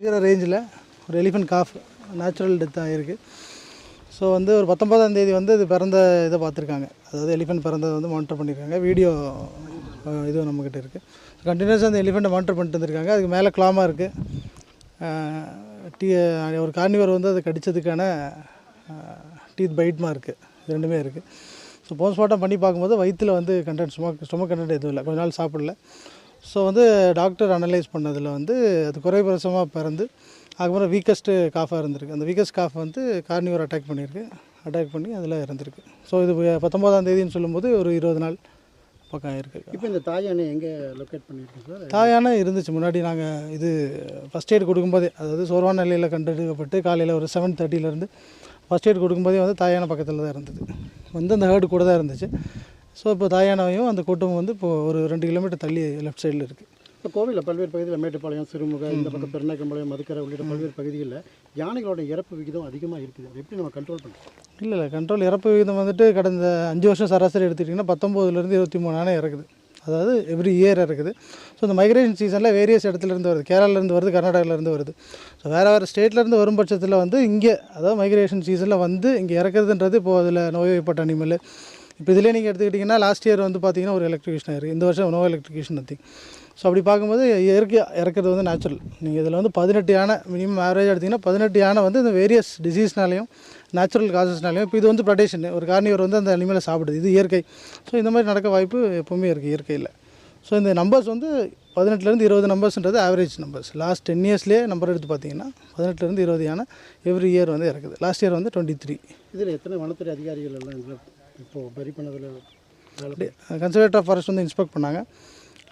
இருக்கிற ரேஞ்சில் ஒரு எலிஃபென்ட் காஃப் நேச்சுரல் டெத் ஆகிருக்கு ஸோ வந்து ஒரு பத்தொன்பதாம் தேதி வந்து இது பிறந்த இதை பார்த்துருக்காங்க. அதாவது எலிஃபென்ட் பிறந்ததை வந்து மானிட்டர் பண்ணியிருக்காங்க. வீடியோ இது நம்மக்கிட்ட இருக்குது கண்டினியூஸாக அந்த எலிஃபெண்ட்டை மானிட்டர் பண்ணிட்டு வந்திருக்காங்க. அதுக்கு மேலே கிளாமாக இருக்குது டீ ஒரு கார்னிவர் வந்து அதை கடித்ததுக்கான டீத் பைட்மா இருக்குது இது ரெண்டுமே இருக்குது ஸோ போஸ்ட்மார்ட்டம் பண்ணி பார்க்கும்போது வயிற்றில் வந்து கண்டென்ட் ஸ்டொமக் ஸ்டொமக் கண்டென்ட் எதுவும் இல்லை. கொஞ்ச நாள் சாப்பிடல. ஸோ வந்து டாக்டர் அனலைஸ் பண்ணதில் வந்து அது குறைபிரசமாக பிறந்து அதுக்கப்புறம் வீக்கஸ்ட்டு காஃபாக இருந்திருக்கு. அந்த வீக்கஸ்ட் காஃப் வந்து கார்னிவர் அட்டாக் பண்ணியிருக்கு. அட்டாக் பண்ணி அதில் இறந்துருக்கு. ஸோ இது பத்தொம்போதாம் தேதின்னு சொல்லும்போது ஒரு இருபது நாள் பக்கம் ஆயிருக்கு. இப்போ இந்த தாயானை எங்கே லொக்கேட் பண்ணியிருக்கோம் சார்? தாயான இருந்துச்சு. முன்னாடி நாங்கள் இது ஃபஸ்ட் எய்ட் கொடுக்கும்போதே அதாவது சோர்வான நிலையில் கண்டெடுக்கப்பட்டு காலையில் ஒரு செவன் தேர்ட்டிலேருந்து ஃபஸ்ட் எய்ட் கொடுக்கும்போதே வந்து தாயான பக்கத்தில் தான் இருந்தது. வந்து அந்த ஹேர்டு கூட தான் இருந்துச்சு. ஸோ இப்போ தாயானாவையும் அந்த கூட்டமும் வந்து இப்போ ஒரு ரெண்டு கிலோமீட்டர் தள்ளி லெஃப்ட் சைடில் இருக்குது இப்போ கோவிலில் பல்வேறு பகுதியில் மேட்டுப்பாளையம் சிறுமுகை இந்த பக்கம் பெருநாக்கம்பாளையம் மதுக்கரை உள்ளிட்ட பல்வேறு பகுதிகளில் யானைகளோட இறப்பு விகிதம் அதிகமாக இருக்குது. அதை எப்படி நம்ம கண்ட்ரோல் பண்ணுறோம் இல்லை இல்லை கண்ட்ரோல் இறப்பு விகிதம் வந்துட்டு கடந்த அஞ்சு வருஷம் சராசரி எடுத்துக்கிட்டிங்கன்னா பத்தொம்போதுலேருந்து இருபத்தி மூணு யானை இறக்குது. அதாவது எவ்ரி இயர் இருக்குது ஸோ இந்த மைக்ரேஷன் சீசனில் வேரியஸ் இடத்துலேருந்து வருது. கேரளாலேருந்து வருது கர்நாடகாலேருந்து வருது. ஸோ வேறு வேறு ஸ்டேட்லேருந்து வரும் பட்சத்தில் வந்து இங்கே அதாவது மைக்ரேஷன் சீசனில் வந்து இங்கே இறக்குறதுன்றது இப்போது அதில் நோய்வாய்ப்பட்ட அனிமல் இப்போ இதிலே நீங்கள் எடுத்துக்கிட்டிங்கன்னா லாஸ்ட் இயர் வந்து பார்த்தீங்கன்னா ஒரு எலக்ட்ரிகேஷன் இருக்குது இந்த வருஷம் நோ எலக்ட்ரிகேஷன் நத்திங் ஸோ அப்படி பார்க்கும்போது இயற்கை இறக்கிறது வந்து நேச்சுரல் நீங்கள் இதில் வந்து பதினெட்டு யானை மினிமம் ஆவரேஜ் எடுத்திங்கன்னா பதினெட்டு யானை வந்து இந்த வேரியஸ் டிசீஸ்னாலையும் நேச்சுரல் காசஸ்னாலையும் இப்போ இது வந்து ப்ரொடேஷன் ஒரு கார்னிவர் வந்து அந்த அனிமலை சாப்பிடுது. இது இயற்கை. ஸோ இந்த மாதிரி நடக்க வாய்ப்பு எப்போவுமே இருக்குது இயற்கையில். ஸோ இந்த நம்பர்ஸ் வந்து பதினெட்டுலேருந்து இருபது நம்பர்ஸ்ன்றது ஆவரேஜ் நம்பர்ஸ் லாஸ்ட் டென் இயர்ஸ்லேயே நம்பர் எடுத்து பார்த்தீங்கன்னா பதினெட்டுலேருந்து இருபது யானை எவ்ரி இயர் வந்து இறக்குது. லாஸ்ட் இயர் வந்து டுவெண்ட்டி த்ரீ இதில் எத்தனை வனத்துறை அதிகாரிகள் எல்லாம் இப்போது பறி பண்ணதில் வேலை கன்சர்வேட்டர் ஆஃப் ஃபாரஸ்ட் வந்து இன்ஸ்பெக்ட் பண்ணாங்க.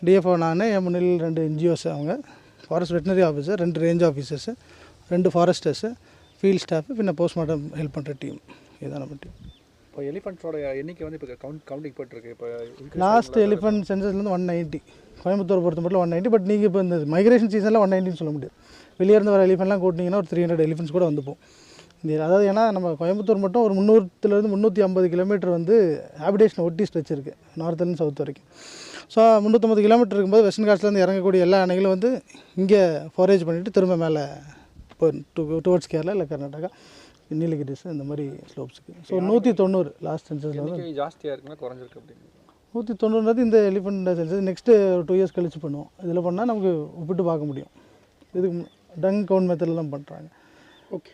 டிஎஃப்ஓ நான் என் முன்னில் ரெண்டு என்ஜிஓஸ் அவங்க. ஃபாரஸ்ட் வெட்டினரி ஆஃபீஸர் ரெண்டு ரேஞ்ச் ஆஃபீஸர்ஸு ரெண்டு ஃபாரஸ்டர்ஸு ஃபீல்ட் ஸ்டாஃப் பின்ன போஸ்ட்மார்ட்டம் ஹெல்ப் பண்ணுற டீம் இதுதான் நம்ம டீம் இப்போ எலிஃபெண்ட்ஸோட எண்ணிக்கை வந்து இப்போ கவுண்ட் கவுண்டிங் போயிட்டுருக்கு. இப்போ லாஸ்ட் எலிஃபென்ட் சென்சஸ்லேருந்து ஒன் நைன்ட்டி கோயம்புத்தூர் பொறுத்த மட்டும் ஒன் நைன்ட்டி பட் நீங்கள் இப்போ இந்த மைக்ரேஷன் சீசனில் ஒன் நைன்ட்டின்னு சொல்ல முடியாது. வெளியே இருந்து வர எலிஃபென்ட்லாம் கூட்டிங்கன்னா ஒரு த்ரீ ஹண்ட்ரட் எலிஃபென்ட்ஸ் கூட வந்துப்போம் இந்த அதாவது ஏன்னா நம்ம கோயம்புத்தூர் மட்டும் ஒரு முந்நூறுலேருந்து முந்நூற்றி ஐம்பது கிலோமீட்டர் வந்து ஹேபிடேஷன் ஒட்டி ஸ்ட்ரெச் இருக்குது நார்த்லேருந்து சவுத் வரைக்கும். ஸோ முந்நூற்றம்பது கிலோமீட்டர் இருக்கும்போது வெஸ்டர்ன் காட்ஸ்லேருந்து இறங்கக்கூடிய எல்லா அணைகளும் வந்து இங்கே ஃபாரேஜ் பண்ணிவிட்டு திரும்ப மேலே இப்போ டூ டுவர்ட்ஸ் கேரளா இல்லை கர்நாடகா நீலகிரிஸ் இந்த மாதிரி ஸ்லோப்ஸுக்கு ஸோ நூற்றி தொண்ணூறு லாஸ்ட் சென்சஸில் வந்து ஜாஸ்தியாக இருக்குன்னா குறைஞ்சிருக்கு அப்படிங்கிறது நூற்றி தொண்ணூறுன்றது இந்த எலிஃபெண்ட் சென்சஸ் நெக்ஸ்ட்டு ஒரு டூ இயர்ஸ் கழிச்சு பண்ணுவோம். இதில் பண்ணால் நமக்கு ஒப்பிட்டு பார்க்க முடியும். இதுக்கு டங் கவுண்ட் மெத்தட்லாம் பண்ணுறாங்க. ஓகே